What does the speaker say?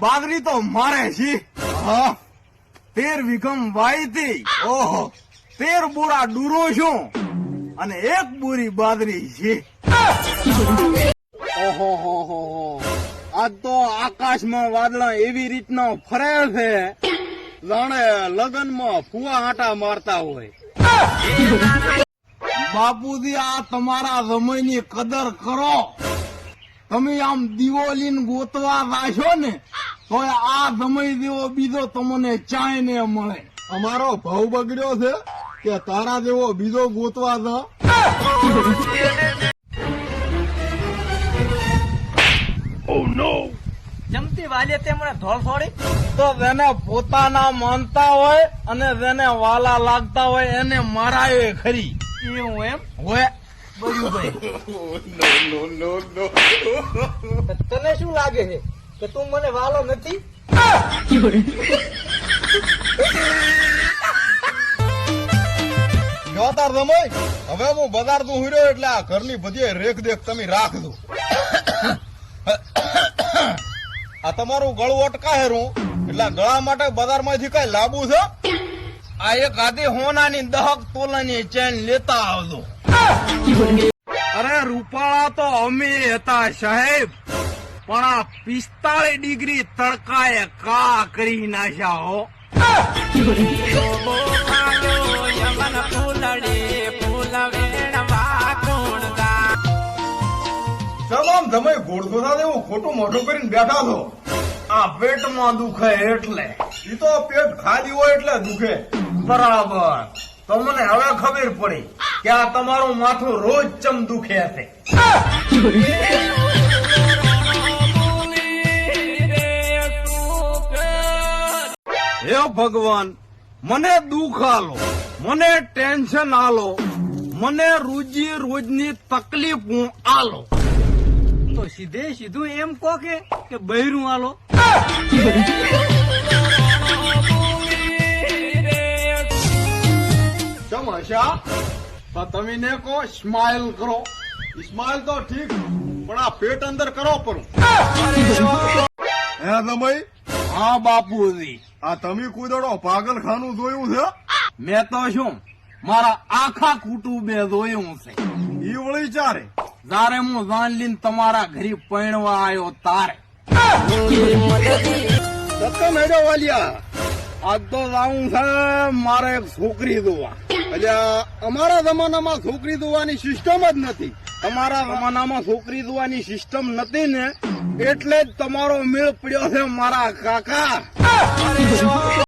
બાદરી તો મારે છે. તેર વિગમ વાયતી. ઓહો. તેર બોરા ડૂરો છું. અને એક બોરી બાદરી છે. ઓહો હો હો હો. આ તો આકાશમાં વાદળા એવી રીતનો ફરે છે. જાણે લગનમાં ફુવા આટા મારતા હોય. બાપુજી આ તમારા સમયની કદર કરો. તમે આમ દિવાળીને ગોતવા જાશો ને તો આ સમય જેવો બીજો તમને ચાય ને મળે. અમારો ભાવ બગડ્યો છે કે તારા જેવો બીજો ગોતવા છે જમતી વાલીએ તેમણે ધોળ છોડી તો જેને પોતાના માનતા હોય અને જેને વાલા લાગતા હોય એને મારાય ખરી. એવું એમ? હોય ભાઈ. તને શું લાગે છે? કે તું મને વાલો નથી? જોતાર રમોય હવે હું બજાર તું હીરો એટલે આ ઘરની બધી રેખ દેખ તમે રાખજો. આ તમારું ગળું અટકાય રૂ એટલે ગળા માટે બજારમાંથી કઈ લાબુ છે? આ એક આધી હોનાની દહક તોલાની ચેન લેતા આવજો. અરે રૂપાળા તો અમે હતા સાહેબ. પણ આ પિસ્તાળીસ ડિગ્રી તડકાએ કા કરી નાખ્યા હો? સલામ તમે ઘોડતો સાથે હું ખોટું મોઢું કરીને બેઠા છો. આ પેટમાં દુખે એટલે. એ તો પેટ ખાલી હોય એટલે દુખે. બરાબર. તમને હવે ખબર પડી કે આ તમારું માથું રોજ ચમ દુખે છે. હે ભગવાન મને દુઃખ આલો મને ટેન્શન આલો મને રોજી રોજની તકલીફ હું આલો. તો સીધે સીધું એમ કહો કે બહેરું બૈરું આલો. સમસ્યા તો તમે ને કહો સ્માઇલ કરો. સ્માઇલ તો ઠીક પણ આ પેટ અંદર કરો પણ. હે તમે હા બાપુજી આ તમે કુદડો પાગલખાનું જોયું છે? મેં તો શું મારા આખા કુટુંબે જોયું છે. ઈવળી ચારે? જારે હું જાન લઈને તમારા ઘરે પૈણવા આવ્યો તારે. સત્ય મેળો વાલિયા. આજ તો જાઉં છે મારે એક છોકરી દોવા એટલે અમારા જમાનામાં છોકરી દોવાની સિસ્ટમ જ નથી. તમારા જમાનામાં છોકરી દોવાની સિસ્ટમ નથી ને એટલે જ તમારો મેળ પડ્યો છે મારા કાકા. いいぞ、